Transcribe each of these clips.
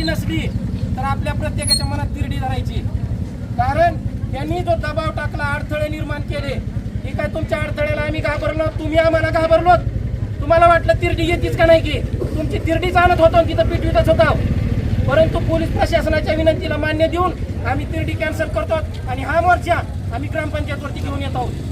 जरी नसली तर आपल्या प्रत्येकाच्या मनात तिरडी धरायची. कारण त्यांनी जो दबाव टाकला अडथळे निर्माण केले हे काय तुमच्या अडथळ्याला आम्ही घाबरलो तुम्ही आम्हाला घाबरलो तुम्हाला वाटलं तिरडी येतीच का नाही की? तुमची तिरडीच आणत होतो आणि तिथं पिटवितच होता. परंतु पोलीस प्रशासनाच्या विनंतीला मान्य देऊन आम्ही तिरडी कॅन्सल करतो आणि हा मोर्चा आम्ही ग्रामपंचायतवरती घेऊन येत. आहोत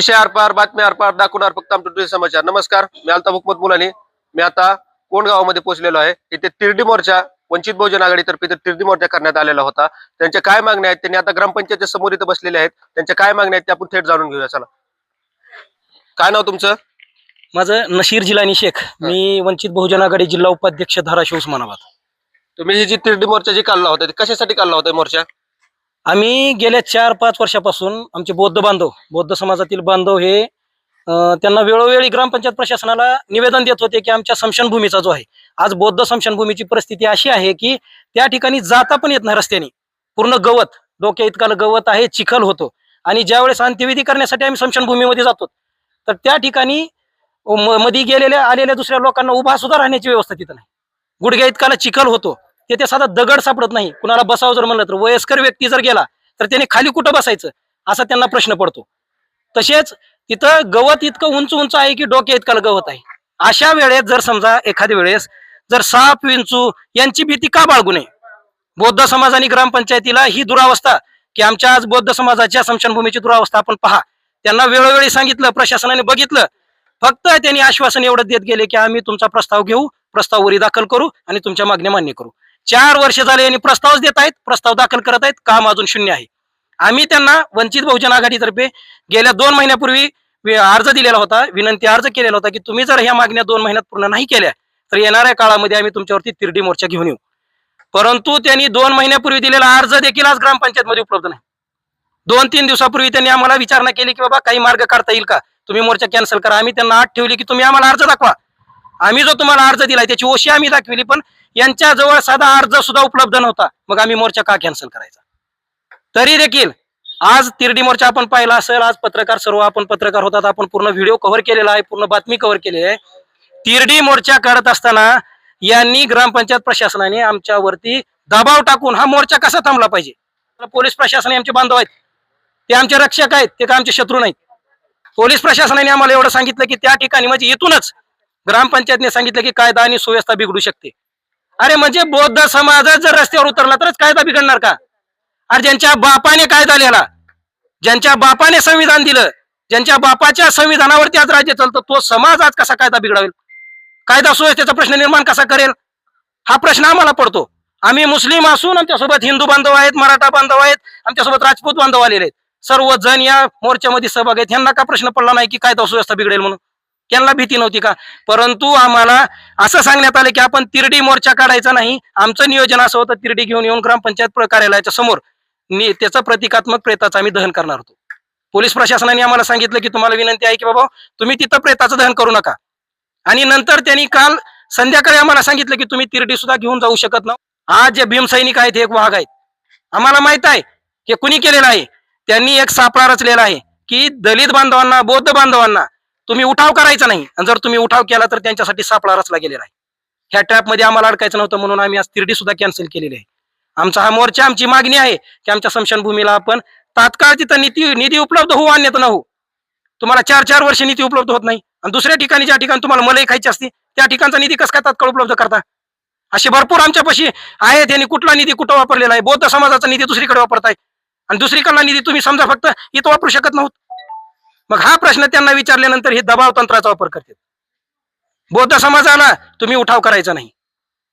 विषय आरपार बातमी आरपार दाखवणार फक्त आमचे टुरिस्ट समाचार. नमस्कार मी अल्ताफ हुकमत मुलानी. मी आता कोण गावामध्ये पोहोचलेलो आहे. इथे तिरडी मोर्चा वंचित बहुजन आघाडीतर्फे इथे तिरडी मोर्चा करण्यात आलेला होता. त्यांच्या काय मागण्या आहेत त्यांनी आता ग्रामपंचायतच्या समोर इथं बसलेले आहेत. त्यांच्या काय मागण्या आहेत ते आपण थेट जाणून घेऊया. चला. काय नाव तुमचं? माझं नशीर जिलानी शेख. मी वंचित बहुजन आघाडी जिल्हा उपाध्यक्ष धाराशिव उस्मानाबाद. तुम्ही जी तिरडी मोर्चा जी काढला होता ते कशासाठी काढला होता मोर्चा? आम्ही गेल्या चार पाच वर्षापासून आमचे बौद्ध बांधव बौद्ध समाजातील बांधव हे त्यांना वेळोवेळी ग्रामपंचायत प्रशासनाला निवेदन देत होते की आमच्या स्मशानभूमीचा जो आहे आज बौद्ध स्मशानभूमीची परिस्थिती अशी आहे की त्या ठिकाणी जाता पण येत नाही रस्त्याने. पूर्ण गवत डोक्या इतकाल गवत आहे चिखल होतो. आणि ज्यावेळेस अंत्यविधी करण्यासाठी आम्ही स्मशानभूमीमध्ये जातो. तर त्या ठिकाणी म- मध्ये गेलेल्या आलेल्या दुसऱ्या लोकांना उभा सुद्धा राहण्याची व्यवस्था तिथं नाही. गुडघ्या इतकाला चिखल होतो. तिथे साधा दगड सापडत नाही. कुणाला बसावं जर म्हणलं तर वयस्कर व्यक्ती जर गेला तर त्याने खाली कुठं बसायचं? असा त्यांना प्रश्न पडतो. तसेच तिथं गवत इतकं उंच उंच आहे की डोक्या इतकाला गवत आहे. अशा वेळेस जर समजा एखाद्या वेळेस जर साप विंचू यांची भीती का बाळगू नये? बौद्ध समाज आणि ग्रामपंचायतीला ही दुरावस्था की आमच्या आज बौद्ध समाजाच्या स्मशानभूमीची दुरावस्था आपण पहा. त्यांना वेळोवेळी सांगितलं प्रशासनाने बघितलं. फक्त त्यांनी आश्वासन एवढं देत गेले की आम्ही तुमचा प्रस्ताव घेऊ प्रस्ताव वरी दाखल करू आणि तुमच्या मागण्या मान्य करू. चार वर्ष झाले यांनी प्रस्तावच देत आहेत प्रस्ताव दाखल करत आहेत काम अजून शून्य आहे. आम्ही त्यांना वंचित बहुजन आघाडीतर्फे गेल्या दोन महिन्यापूर्वी अर्ज दिलेला होता विनंती अर्ज केलेला होता की तुम्ही जर ह्या मागण्या दोन महिन्यात पूर्ण नाही केल्या तर येणाऱ्या काळामध्ये आम्ही तुमच्यावरती तिरडी मोर्चा घेऊन येऊ. परंतु त्यांनी दोन महिन्यापूर्वी दिलेला अर्ज देखील आज ग्रामपंचायत मध्ये उपलब्ध नाही. दोन तीन दिवसापूर्वी त्यांनी आम्हाला विचारणा केली की बाबा काही मार्ग काढता येईल का? तुम्ही मोर्चा कॅन्सल करा. आम्ही त्यांना आठ ठेवली की तुम्ही आम्हाला अर्ज दाखवा. आम्ही जो तुम्हाला अर्ज दिलाय त्याची ओशी आम्ही दाखविली पण यांच्या जवळ साधा अर्ज सुद्धा उपलब्ध नव्हता. मग आम्ही मोर्चा का कॅन्सल करायचा? तरी देखील आज तिरडी मोर्चा आपण पाहिला असेल आज पत्रकार सर्व आपण पत्रकार होतात आपण पूर्ण व्हिडिओ कव्हर केलेला आहे पूर्ण बातमी कव्हर केली आहे. तिरडी मोर्चा करत असताना यांनी ग्रामपंचायत प्रशासनाने आमच्यावरती दबाव टाकून हा मोर्चा कसा थांबला पाहिजे? पोलीस प्रशासन आमचे बांधव आहेत. ते आमचे रक्षक आहेत ते का आमचे शत्रू नाहीत? पोलीस प्रशासनाने आम्हाला एवढं सांगितलं की त्या ठिकाणी म्हणजे इथूनच ग्रामपंचायतने सांगितलं की कायदा आणि सुव्यवस्था बिघडू शकते. अरे म्हणजे बौद्ध समाजात जर रस्त्यावर उतरला तरच कायदा बिघडणार का? अरे ज्यांच्या बापाने कायदा लिहिला ज्यांच्या बापाने संविधान दिलं ज्यांच्या बापाच्या संविधानावरती आज राज्य चालतं तो समाज आज कसा कायदा बिघडावेल? कायदा सुव्यवस्थेचा प्रश्न निर्माण कसा करेल? हा प्रश्न आम्हाला पडतो. आम्ही मुस्लिम असून आमच्यासोबत हिंदू बांधव आहेत मराठा बांधव आहेत आमच्यासोबत राजपूत बांधव आलेले आहेत. सर्वजण या मोर्चामध्ये सहभाग आहेत. ह्यांना का प्रश्न पडला नाही की कायदा सुव्यवस्था बिघडेल म्हणून? त्यांना भीती नव्हती का? परंतु आम्हाला असं सांगण्यात आलं की आपण तिरडी मोर्चा काढायचा नाही. आमचं नियोजन असं होतं तिरडी घेऊन येऊन ग्रामपंचायत कार्यालयाच्या समोर त्याचा प्रतिकात्मक प्रेताचं आम्ही दहन करणार होतो. पोलीस प्रशासनाने आम्हाला सांगितलं की तुम्हाला विनंती आहे की बाबा तुम्ही तिथं प्रेताचं दहन करू नका. आणि नंतर त्यांनी काल संध्याकाळी आम्हाला सांगितलं की तुम्ही तिरडी सुद्धा घेऊन जाऊ शकत ना आज जे भीमसैनिक आहेत हे एक वाघ आहेत. आम्हाला माहीत आहे हे कुणी केलेलं आहे? त्यांनी एक सापळा रचलेला आहे की दलित बांधवांना बौद्ध बांधवांना तुम्ही उठाव करायचा नाही. आणि जर तुम्ही उठाव केला तर त्यांच्यासाठी सापळा रचला गेलेला आहे. ह्या ट्रॅपमध्ये आम्हाला अडकायचं नव्हतं म्हणून आम्ही आज तिरडी सुद्धा कॅन्सल केलेली आहे. आमचा हा मोर्चा आमची मागणी आहे की आमच्या स्मशानभूमीला आपण तात्काळ तिथं निधी निधी उपलब्ध होऊ अन्यथा न हो तुम्हाला चार चार वर्ष निधी उपलब्ध होत नाही. आणि दुसऱ्या ठिकाणी ज्या ठिकाणी तुम्हाला मलई खायची असते त्या ठिकाणचा निधी कसं काय तात्काळ उपलब्ध करता? असे भरपूर आमच्यापाशी आहेत. त्यांनी कुठला निधी कुठं वापरलेला आहे? बौद्ध समाजाचा निधी दुसरीकडे वापरताय. आणि दुसरीकडला निधी तुम्ही समजा फक्त इथं वापरू शकत नव्हत. मग हा प्रश्न त्यांना विचारल्यानंतर हे दबाव तंत्राचा वापर करतात बौद्ध समाजाला तुम्ही उठाव करायचा नाही.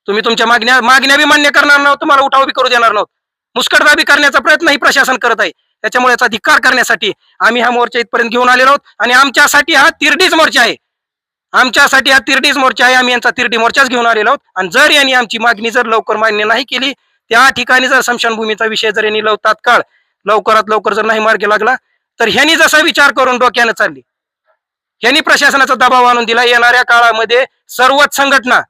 तुम्ही तुमच्या मागण्या मागण्या बी मान्य करणार नव्हत तुम्हाला उठाव बी करू देणार नव्हत मुस्कटदाबी करण्याचा प्रयत्न ही प्रशासन करत आहे. त्याच्यामुळे याचा धिक्कार करण्यासाठी आम्ही हा मोर्चा इथपर्यंत घेऊन आलेलो आहोत आणि आमच्यासाठी हा तिरडीच मोर्चा आहे. आमच्यासाठी हा तिरडीच मोर्चा आहे. आम्ही यांचा तिरडी मोर्चाच घेऊन आलेलो आहोत. आणि जर यांनी आमची मागणी जर लवकर मान्य नाही केली त्या ठिकाणी जर स्मशानभूमीचा विषय जर यांनी लव तात्काळ लवकरात लवकर जर नाही मार्गी लागला तर ह्यांनी जसा विचार करून डोक्यानं चालली. ह्यांनी प्रशासनाचा दबाव आणून दिला. येणाऱ्या काळामध्ये सर्वच संघटना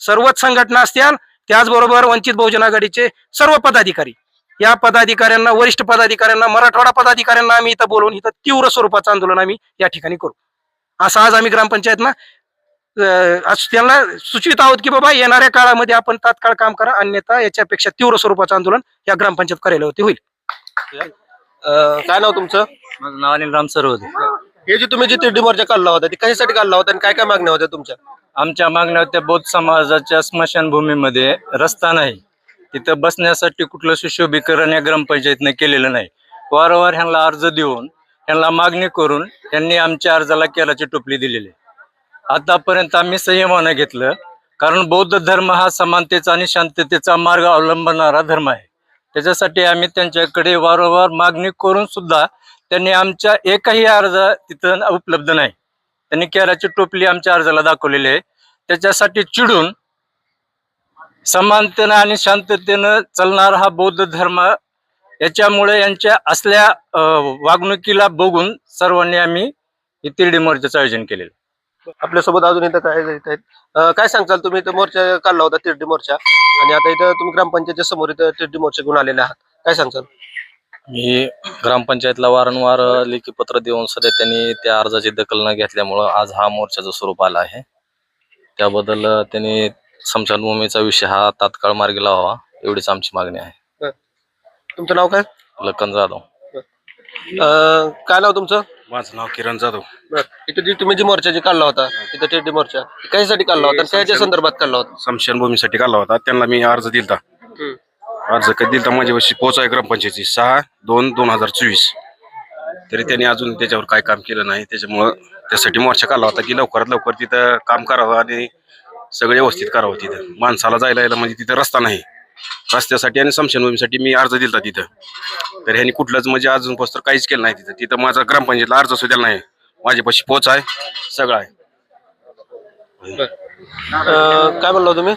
सर्वच संघटना असतील त्याचबरोबर वंचित बहुजन आघाडीचे सर्व पदाधिकारी. या पदाधिकाऱ्यांना वरिष्ठ पदाधिकाऱ्यांना मराठवाडा पदाधिकाऱ्यांना आम्ही इथं बोलवून इथं तीव्र स्वरूपाचं आंदोलन आम्ही या ठिकाणी करू. असं आज आम्ही ग्रामपंचायतना त्यांना सुचवित आहोत की बाबा येणाऱ्या काळामध्ये आपण तात्काळ काम करा. अन्यथा याच्यापेक्षा तीव्र स्वरूपाचं आंदोलन या ग्रामपंचायत कार्यालयावरती होईल. अं, काय नाव तुमचं? माझं नाव अनिल राम सरवदे हे जे तुम्ही जे तिरडी मोर्चा काढला होता ते कशासाठी काढला होता आणि काय काय मागण्या होत्या तुमच्या? आमच्या मागण्या होत्या बौद्ध समाजाच्या स्मशानभूमीमध्ये रस्ता नाही. तिथं बसण्यासाठी कुठलं सुशोभीकरण या ग्रामपंचायतीने केलेलं नाही. वारंवार ह्यांना अर्ज देऊन ह्यांना मागणी करून त्यांनी आमच्या अर्जाला केराची टोपली दिलेली. आहे. आतापर्यंत आम्ही संयमानं घेतलं कारण बौद्ध धर्म हा समानतेचा आणि शांततेचा मार्ग अवलंबणारा धर्म आहे. त्याच्यासाठी आम्ही त्यांच्याकडे वारंवार मागणी करून सुद्धा त्यांनी आमच्या एकही अर्ज तिथं उपलब्ध नाही. त्यांनी केराची टोपली आमच्या अर्जाला दाखवलेली आहे. त्याच्यासाठी चिडून समानतेनं आणि शांततेनं चालणारा हा बौद्ध धर्म याच्यामुळे यांच्या असल्या वागणुकीला बघून सर्वांनी आम्ही ही तिरडी मोर्चाचं आयोजन केलेलं आपल्यासोबत अजून इथं काय आहेत? अं, काय सांगताल तुम्ही? इथं मोर्चा काढला होता तिरडी मोर्चा. आणि आता इथं तुम्ही ग्रामपंचायतच्या समोर इथं तिरडी मोर्चा घेऊन आलेले आहात. काय सांगताल? मी ग्रामपंचायतला वारंवार लेखी पत्र देऊन सध्या त्यांनी त्या अर्जाची दखल न घेतल्यामुळं आज हा मोर्चाचं स्वरूप आला आहे. त्याबद्दल त्यांनी स्मशानभूमीचा विषय हा तात्काळ मार्गी लावावा एवढीच आमची मागणी आहे. तुमचं नाव काय? लखन जाधव. अं, काय नाव तुमचं? माझं नाव किरण जाधव. बरं. इथं जी तुम्ही जी मोर्चा जी काढला होता तिथं तिरडी मोर्चा कशासाठी काढला होता कशाच्या संदर्भात काढला होता? स्मशानभूमीसाठी काढला होता. त्यांना मी अर्ज दिलता. अर्ज कधी दिलता माझ्या वर्षी पोच आहे ग्रामपंचायती सहा दोन दोन हजार चोवीस. तरी त्यांनी अजून त्याच्यावर काय काम केलं नाही. त्याच्यामुळं त्यासाठी मोर्चा काढला होता की लवकरात लवकर तिथं काम करावं आणि सगळं व्यवस्थित करावं तिथं. माणसाला जायला यायला म्हणजे तिथं रस्ता नाही. रस्त्यासाठी आणि स्मशानभूमीसाठी मी अर्ज दिलता तिथं. तर ह्यांनी कुठलंच म्हणजे अजून पोस्तर काहीच केलं नाही तिथं. तिथं माझा ग्रामपंचायतला अर्ज सुद्धा नाही. माझ्यापाशी पोच आहे सगळं आहे. अं, काय म्हणलो तुम्ही?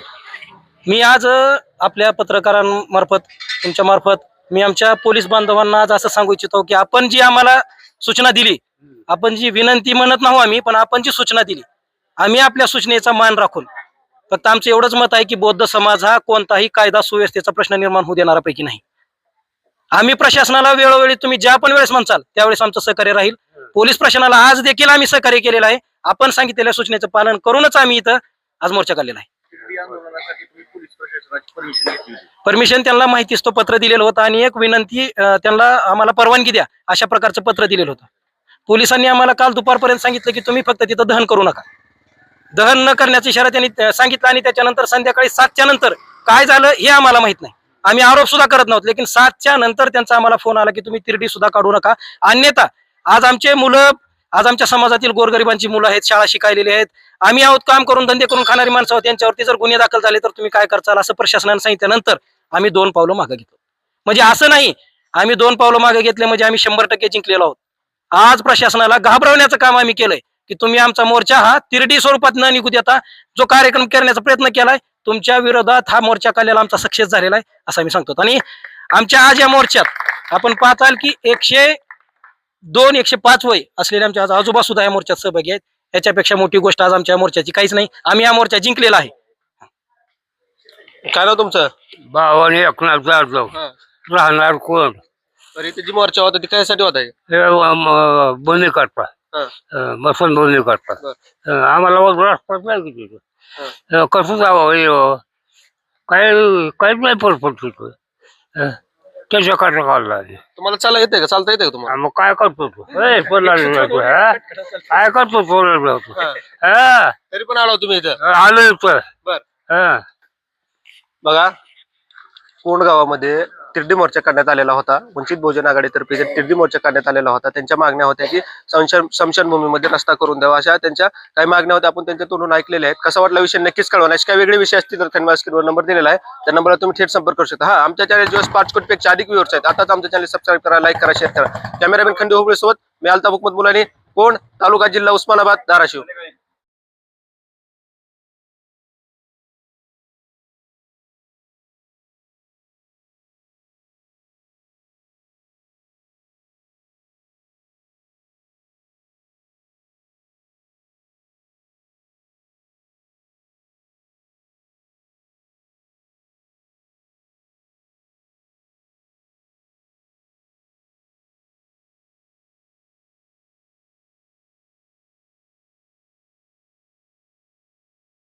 मी आज अ, आपल्या पत्रकारांमार्फत तुमच्या मार्फत मी आमच्या पोलीस बांधवांना आज असं सांगू इच्छितो की आपण जी आम्हाला सूचना दिली आपण जी विनंती म्हणत नाही आम्ही पण आपण जी सूचना दिली आम्ही आपल्या सूचनेचा मान राखून फक्त आमचं एवढंच मत आहे की बौद्ध समाज हा कोणताही कायदा सुव्यवस्थेचा प्रश्न निर्माण होऊ देणारापैकी नाही. आम्ही प्रशासनाला वेळोवेळी तुम्ही ज्या पण वेळेस म्हणसाल त्यावेळेस आमचं सहकार्य राहील. पोलीस प्रशासनाला आज देखील आम्ही सहकार्य केलेलं आहे. आपण सांगितलेल्या सूचनेचं पालन करूनच आम्ही इथं आज मोर्चा काढलेला आहे. परमिशन त्यांना माहितीच तो पत्र दिलेलं होतं. आणि एक विनंती त्यांना आम्हाला परवानगी द्या अशा प्रकारचं पत्र दिलेलं होतं. पोलिसांनी आम्हाला काल दुपारपर्यंत सांगितलं की तुम्ही फक्त तिथं दहन करू नका. दहन न करण्याचा इशारा त्यांनी सांगितला आणि त्याच्यानंतर संध्याकाळी सातच्या नंतर काय झालं हे आम्हाला माहीत नाही. आम्ही आरोप सुद्धा करत नव्हतो लेकिन सातच्या नंतर त्यांचा आम्हाला फोन आला की तुम्ही तिरडी सुद्धा काढू नका. अन्यथा आज आमचे मुलं आज आमच्या समाजातील गोरगरिबांची मुलं आहेत शाळा शिकायलेली आहेत. आम्ही आहोत काम करून धंदे करून खाणारी माणसं आहोत. त्यांच्यावरती जर गुन्हे दाखल झाले तर तुम्ही काय करचाल असं प्रशासनाने सांगितल्यानंतर आम्ही दोन पावलं मागे घेतो म्हणजे असं नाही आम्ही दोन पावलं मागे घेतले म्हणजे आम्ही शंभर टक्के जिंकलेलो आहोत. आज प्रशासनाला घाबरवण्याचं काम आम्ही केलंय. की तुम्ही आमचा मोर्चा हा तिरडी स्वरूपात न निघू देता जो कार्यक्रम करण्याचा प्रयत्न केलाय तुमच्या विरोधात हा मोर्चा काढलेला आमचा सक्सेस झालेला आहे असं आम्ही सांगतो. आणि आमच्या आज या मोर्चात आपण पाहताल की एकशे दोन एकशे पाच वय असलेले आमच्या आज आजोबा सुद्धा या मोर्चात सहभागी आहेत. याच्यापेक्षा मोठी गोष्ट आज आमच्या मोर्चाची काहीच नाही. आम्ही हा मोर्चा जिंकलेला आहे. काय नाव तुमचं? भावाने एकनाथ जाधव. राहणार कोण? तर इथे जी मोर्चा होता ती कशासाठी होता? म- बंदी करता हा. बसन बंदी करता बर. अं, आम्हाला वर रस्ता नाही तिथं कसं जावं हे हो? काय काहीच नाही परपट तिथं त्याच्या काटा काढला. तुम्हाला चालता येते का चालता येते का तुम्हाला मग काय करतो तू ए, पडला तू, हा? काय करतो तू तू हा. हा तरी पण आलो तुम्ही इथं आलोय तर बर. हा बघा कोंड गावामध्ये तिरडी मोर्चा काढण्यात आलेला होता. वंचित बहुजन आघाडीतर्फे जे तिरडी मोर्चा काढण्यात आलेला होता त्यांच्या मागण्या होत्या की संशन स्मशानभूमीमध्ये रस्ता करून द्यावा. अशा त्यांच्या काही मागण्या होत्या. आपण त्यांच्या तोंडून ऐकलेल्या आहेत. कसा वाटला विषय? नक्कीच कळवा. असे काही वेगळे विषय असतील तर त्यांना स्क्रीनवर नंबर दिलेला आहे. त्या नंबरला तुम्ही थेट संपर्क करू शकता. हा आमच्या चॅनल दिवस पाच कोटीपेक्षा अधिक व्ह्यूअर्स आहेत. आताच आमच्या चॅनल सबस्क्राईब करा लाईक करा शेअर करा. कॅमेरामॅन खंडी होबळे सोबत मी अल्ताफ हुकमत मुलानी कोण? तालुका जिल्हा उस्मानाबाद धाराशिव.